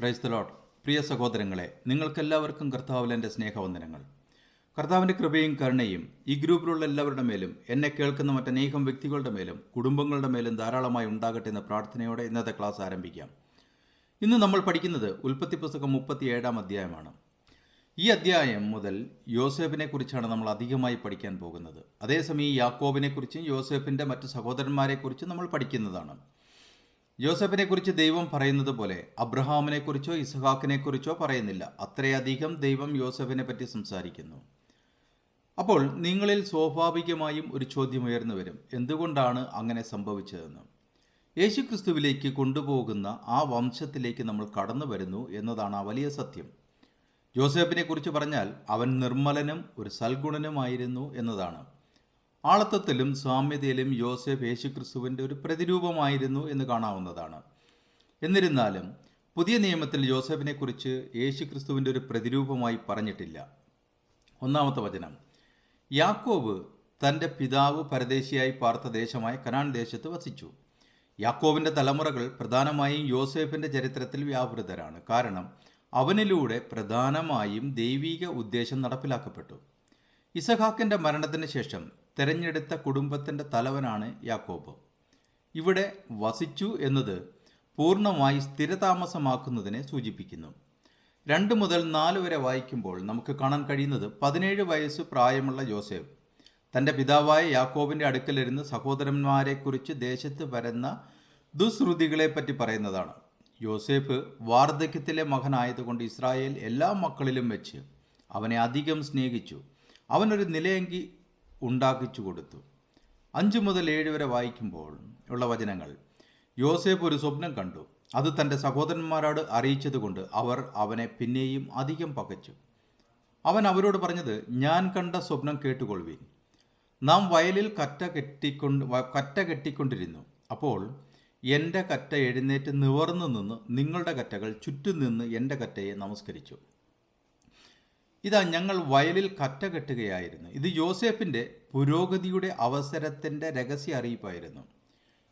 Praise the load പ്രിയ സഹോദരങ്ങളെ നിങ്ങൾക്കെല്ലാവർക്കും കർത്താവിൽ എന്റെ സ്നേഹവന്ദനങ്ങൾ. കർത്താവിന്റെ കൃപയും കരുണയും ഈ ഗ്രൂപ്പിലുള്ള എല്ലാവരുടെ മേലും എന്നെ കേൾക്കുന്ന മറ്റനേകം വ്യക്തികളുടെ മേലും കുടുംബങ്ങളുടെ മേലും ധാരാളമായി ഉണ്ടാകട്ടെ എന്ന പ്രാർത്ഥനയോടെ ഇന്നത്തെ ക്ലാസ് ആരംഭിക്കാം. ഇന്ന് നമ്മൾ പഠിക്കുന്നത് ഉൽപ്പത്തി പുസ്തകം മുപ്പത്തി ഏഴാം അധ്യായമാണ്. ഈ അധ്യായം മുതൽ യോസേഫിനെ കുറിച്ചാണ് നമ്മൾ അധികമായി പഠിക്കാൻ പോകുന്നത്. അതേസമയം യാക്കോബിനെ കുറിച്ചും യോസേഫിന്റെ മറ്റ് സഹോദരന്മാരെക്കുറിച്ചും നമ്മൾ പഠിക്കുന്നതാണ്. യോസഫിനെ കുറിച്ച് ദൈവം പറയുന്നത് പോലെ അബ്രഹാമിനെ കുറിച്ചോ ഇസഹാക്കിനെ കുറിച്ചോ പറയുന്നില്ല. അത്രയധികം ദൈവം യോസഫിനെ പറ്റി സംസാരിക്കുന്നു. അപ്പോൾ നിങ്ങളിൽ സ്വാഭാവികമായും ഒരു ചോദ്യം ഉയർന്നു വരും. എന്തുകൊണ്ടാണ് അങ്ങനെ സംഭവിച്ചതെന്ന്? യേശുക്രിസ്തുവിലേക്ക് കൊണ്ടുപോകുന്ന ആ വംശത്തിലേക്ക് നമ്മൾ കടന്നു വരുന്നു എന്നതാണ് ആ വലിയ സത്യം. ജോസഫിനെ കുറിച്ച് പറഞ്ഞാൽ അവൻ നിർമ്മലനും ഒരു സൽഗുണനുമായിരുന്നു എന്നതാണ്. ആളത്വത്തിലും സാമ്യതയിലും ജോസഫ് യേശുക്രിസ്തുവിന്റെ ഒരു പ്രതിരൂപമായിരുന്നു എന്ന് കാണാവുന്നതാണ്. എന്നിരുന്നാലും പുതിയ നിയമത്തിൽ യോസേഫിനെ കുറിച്ച് യേശുക്രിസ്തുവിന്റെ ഒരു പ്രതിരൂപമായി പറഞ്ഞിട്ടില്ല. ഒന്നാമത്തെ വചനം. യാക്കോബ് തന്റെ പിതാവ് പരദേശിയായി പാർത്ത ദേശമായ കനാൻ ദേശത്ത് വസിച്ചു. യാക്കോബിന്റെ തലമുറകൾ പ്രധാനമായും യോസേഫിന്റെ ചരിത്രത്തിൽ വ്യാപൃതരാണ്. കാരണം അവനിലൂടെ പ്രധാനമായും ദൈവീക ഉദ്ദേശം നടപ്പിലാക്കപ്പെട്ടു. ഇസഹാക്കിന്റെ മരണത്തിന് ശേഷം തെരഞ്ഞെടുത്ത കുടുംബത്തിന്റെ തലവനാണ് യാക്കോബ്. ഇവിടെ വസിച്ചു എന്നത് പൂർണമായി സ്ഥിരതാമസമാക്കുന്നതിനെ സൂചിപ്പിക്കുന്നു. രണ്ട് മുതൽ നാല് വരെ വായിക്കുമ്പോൾ നമുക്ക് കാണാൻ കഴിയുന്നത് പതിനേഴ് വയസ്സ് പ്രായമുള്ള ജോസഫ്. തന്റെ പിതാവായ യാക്കോബിന്റെ അടുക്കലിരുന്ന് സഹോദരന്മാരെക്കുറിച്ച് ദേശത്ത് വരുന്ന ദുശ്രുതികളെപ്പറ്റി പറയുന്നതാണ്. യോസേഫ് വാർദ്ധക്യത്തിലെ മകനായതുകൊണ്ട് ഇസ്രായേൽ എല്ലാ മക്കളിലും വെച്ച് അവനെ അധികം സ്നേഹിച്ചു. അവനൊരു നിലയങ്കി ഉണ്ടാക്കിച്ചു കൊടുത്തു. അഞ്ചു മുതൽ ഏഴ് വരെ വായിക്കുമ്പോൾ ഉള്ള വചനങ്ങൾ. യോസേഫ് ഒരു സ്വപ്നം കണ്ടു. അത് തന്റെ സഹോദരന്മാരോട് അറിയിച്ചതുകൊണ്ട് അവർ അവനെ പിന്നെയും അധികം പകച്ചു. അവൻ അവരോട് പറഞ്ഞത് ഞാൻ കണ്ട സ്വപ്നം കേട്ടുകൊള്ളുവീൻ. നാം വയലിൽ കറ്റ കെട്ടിക്കൊണ്ട് കറ്റ കെട്ടിക്കൊണ്ടിരുന്നു. അപ്പോൾ എന്റെ കറ്റ എഴുന്നേറ്റ് നിവർന്നു നിന്ന് നിങ്ങളുടെ കറ്റകൾ ചുറ്റും നിന്ന് എന്റെ കറ്റയെ നമസ്കരിച്ചു. ഇതാ ഞങ്ങൾ വയലിൽ കറ്റ കെട്ടുകയായിരുന്നു. ഇത് യോസേഫിന്റെ പുരോഗതിയുടെ അവസരത്തിന്റെ രഹസ്യ അറിയിപ്പായിരുന്നു.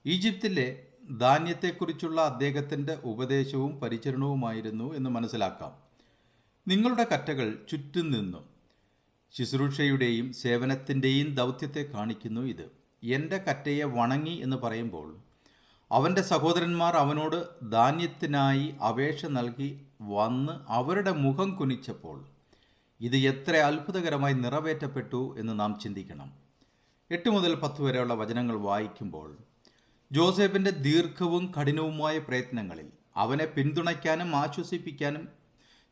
ഈജിപ്തിലെ ധാന്യത്തെക്കുറിച്ചുള്ള അദ്ദേഹത്തിന്റെ ഉപദേശവും പരിചരണവുമായിരുന്നു എന്ന് മനസ്സിലാക്കാം. നിങ്ങളുടെ കറ്റകൾ ചുറ്റും നിന്നു. ശുശ്രൂഷയുടെയും സേവനത്തിന്റെയും ദൗത്യത്തെ കാണിക്കുന്നു ഇത്. എന്റെ കറ്റയെ വണങ്ങി എന്ന് പറയുമ്പോൾ അവന്റെ സഹോദരന്മാർ അവനോട് ധാന്യത്തിനായി അപേക്ഷ നൽകി വന്ന് അവരുടെ മുഖം കുനിച്ചപ്പോൾ ഇത് എത്ര അത്ഭുതകരമായി നിറവേറ്റപ്പെട്ടു എന്ന് നാം ചിന്തിക്കണം. എട്ട് മുതൽ പത്ത് വരെയുള്ള വചനങ്ങൾ വായിക്കുമ്പോൾ ജോസഫിന്റെ ദീർഘവും കഠിനവുമായ പ്രയത്നങ്ങളിൽ അവനെ പിന്തുണയ്ക്കാനും ആശ്വസിപ്പിക്കാനും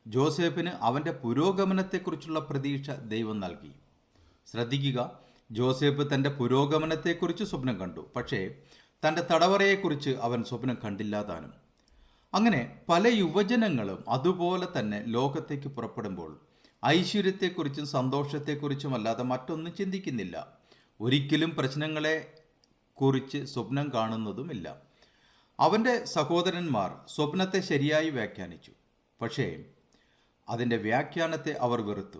ജോസഫിന് അവന്റെ പുരോഗമനത്തെക്കുറിച്ചുള്ള പ്രതീക്ഷ ദൈവം നൽകി. ശ്രദ്ധിക്കുക ജോസഫ് തന്റെ പുരോഗമനത്തെക്കുറിച്ച് സ്വപ്നം കണ്ടു. പക്ഷേ തന്റെ തടവറയെക്കുറിച്ച് അവൻ സ്വപ്നം കണ്ടില്ലാതാനും അങ്ങനെ പല യുവജനങ്ങളും അതുപോലെ തന്നെ ലോകത്തേക്ക് പുറപ്പെടുമ്പോൾ ഐശ്വര്യത്തെക്കുറിച്ചും സന്തോഷത്തെക്കുറിച്ചും അല്ലാതെ മറ്റൊന്നും ചിന്തിക്കുന്നില്ല. ഒരിക്കലും പ്രശ്നങ്ങളെ കുറിച്ച് സ്വപ്നം കാണുന്നതുമില്ല. അവന്റെ സഹോദരന്മാർ സ്വപ്നത്തെ ശരിയായി വ്യാഖ്യാനിച്ചു. പക്ഷേ അതിന്റെ വ്യാഖ്യാനത്തെ അവർ വെറുത്തു.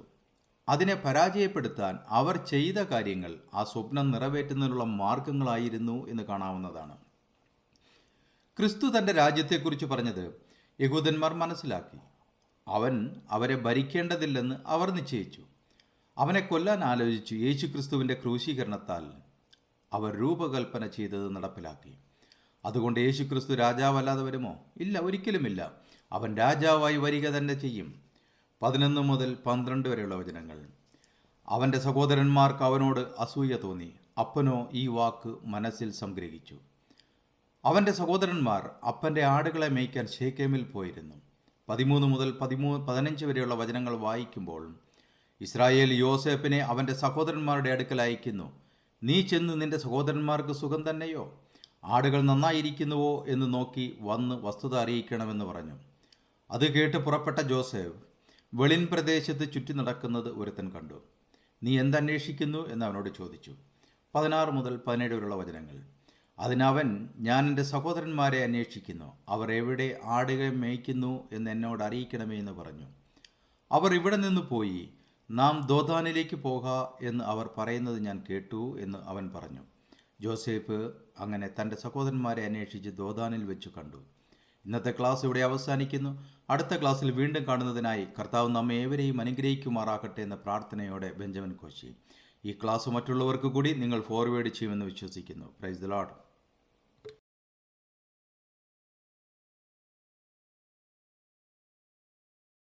അതിനെ പരാജയപ്പെടുത്താൻ അവർ ചെയ്ത കാര്യങ്ങൾ ആ സ്വപ്നം നിറവേറ്റുന്നതിനുള്ള മാർഗങ്ങളായിരുന്നു എന്ന് കാണാവുന്നതാണ്. ക്രിസ്തു തന്റെ രാജ്യത്തെക്കുറിച്ച് പറഞ്ഞത് യഹൂദന്മാർ മനസ്സിലാക്കി. അവൻ അവരെ ഭരിക്കേണ്ടതില്ലെന്ന് അവർ നിശ്ചയിച്ചു. അവനെ കൊല്ലാൻ ആലോചിച്ചു യേശു ക്രിസ്തുവിന്റെ ക്രൂശീകരണത്താൽ അവർ രൂപകൽപ്പന ചെയ്തത് നടപ്പിലാക്കി. അതുകൊണ്ട് യേശുക്രിസ്തു രാജാവല്ലാതെ വരുമോ? ഇല്ല ഒരിക്കലുമില്ല. അവൻ രാജാവായി വരിക തന്നെ ചെയ്യും. പതിനൊന്ന് മുതൽ പന്ത്രണ്ട് വരെയുള്ള വചനങ്ങൾ. അവന്റെ സഹോദരന്മാർക്ക് അവനോട് അസൂയ തോന്നി. അപ്പനോ ഈ വാക്ക് മനസ്സിൽ സംഗ്രഹിച്ചു. അവന്റെ സഹോദരന്മാർ അപ്പന്റെ ആടുകളെ മേയ്ക്കാൻ ഷേക്കേമിൽ പോയിരുന്നു. പതിമൂന്ന് മുതൽ പതിമൂ പതിനഞ്ച് വരെയുള്ള വചനങ്ങൾ വായിക്കുമ്പോൾ ഇസ്രായേൽ യോസേപ്പിനെ അവന്റെ സഹോദരന്മാരുടെ അടുക്കൽ അയക്കുന്നു. നീ ചെന്ന് നിന്റെ സഹോദരന്മാർക്ക് സുഖം തന്നെയോ? ആടുകൾ നന്നായിരിക്കുന്നുവോ? എന്ന് നോക്കി വന്ന് വസ്തുത അറിയിക്കണമെന്ന് പറഞ്ഞു. അത് കേട്ട് പുറപ്പെട്ട ജോസഫ് വെളിൻ പ്രദേശത്ത് ചുറ്റി നടക്കുന്നത് ഒരുത്തൻ കണ്ടു. നീ എന്തന്വേഷിക്കുന്നു എന്ന് അവനോട് ചോദിച്ചു. പതിനാറ് മുതൽ പതിനേഴ് വരെയുള്ള വചനങ്ങൾ. അതിനവൻ ഞാൻ എന്റെ സഹോദരന്മാരെ അന്വേഷിക്കുന്നു. അവർ എവിടെ ആടുകളെ മേയ്ക്കുന്നു എന്ന് എന്നോട് അറിയിക്കണമേ എന്ന് പറഞ്ഞു. അവർ ഇവിടെ നിന്ന് പോയി നാം ദോതാനിലേക്ക് പോക എന്ന് അവർ പറയുന്നത് ഞാൻ കേട്ടു എന്ന് അവൻ പറഞ്ഞു. ജോസേഫ് അങ്ങനെ തന്റെ സഹോദരന്മാരെ അന്വേഷിച്ച് ദോതാനിൽ വെച്ച് കണ്ടു. ഇന്നത്തെ ക്ലാസ് ഇവിടെ അവസാനിക്കുന്നു. അടുത്ത ക്ലാസ്സിൽ വീണ്ടും കാണുന്നതിനായി കർത്താവ് നമ്മെ ഏവരെയും അനുഗ്രഹിക്കുമാറാകട്ടെ എന്ന പ്രാർത്ഥനയോടെ ബെഞ്ചമിൻ കോശി. ഈ ക്ലാസ് മറ്റുള്ളവർക്ക് കൂടി നിങ്ങൾ ഫോർവേഡ് ചെയ്യുമെന്ന് വിശ്വസിക്കുന്നു. Praise the load